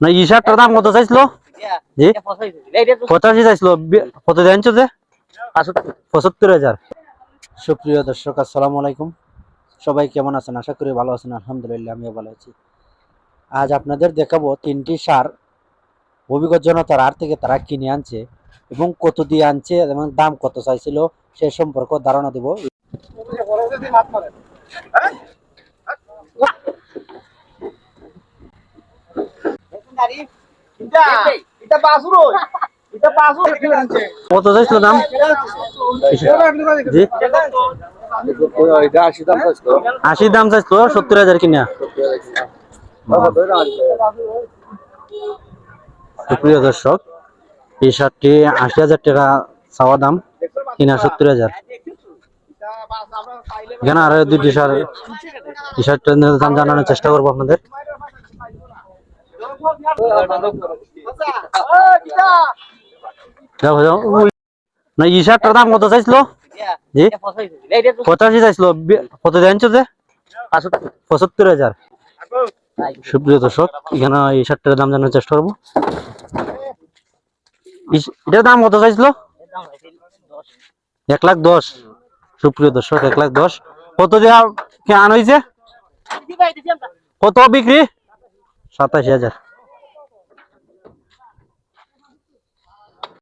না ই শার্টটার দাম কত চাইছিল? জি? পঁচাশি চাইছিল। কত দিয়ে আনছো যে? পঁচাত্তর। হাজার। সুপ্রিয় দর্শক আসসালামু আলাইকুম। সবাই কেমন আছেন? আশা করি ভালো আছেন। আলহামদুলিল্লাহ আমিও ভালো আছি। আজ আপনাদের দেখাবো তিনটি সার অভিজ্ঞ জনতার আর থেকে তারা কিনে আনছে এবং কত দিয়ে আনছে এবং দাম কত চাইছিল সে সম্পর্কে ধারণা দিব। কত চাইছিল দাম? আশি দাম চাইছিল সত্তর হাজার কিনা। সুপ্রিয় দর্শক এই শার্টটি আশি হাজার টাকা চাওয়া দাম কিনা সত্তর হাজার। এখানে আরও দুটি শার্ট টি শার্টের দাম জানানোর চেষ্টা করব আপনাদের। না, ই শার্টটার দাম কত চাইছিল? জি? পঁচাশি চাইছিল। কত আনছো যে? পঁচাত্তর হাজার। সুপ্রিয় দর্শক, এখানে এই শার্টটার দাম জানার চেষ্টা করব। এটার দাম কত চাইছিল? এক লাখ দশ। সুপ্রিয় দর্শক, এক লাখ দশ। কত দেওয়া আন হয়েছে কত বিক্রি? সাতাশি হাজার।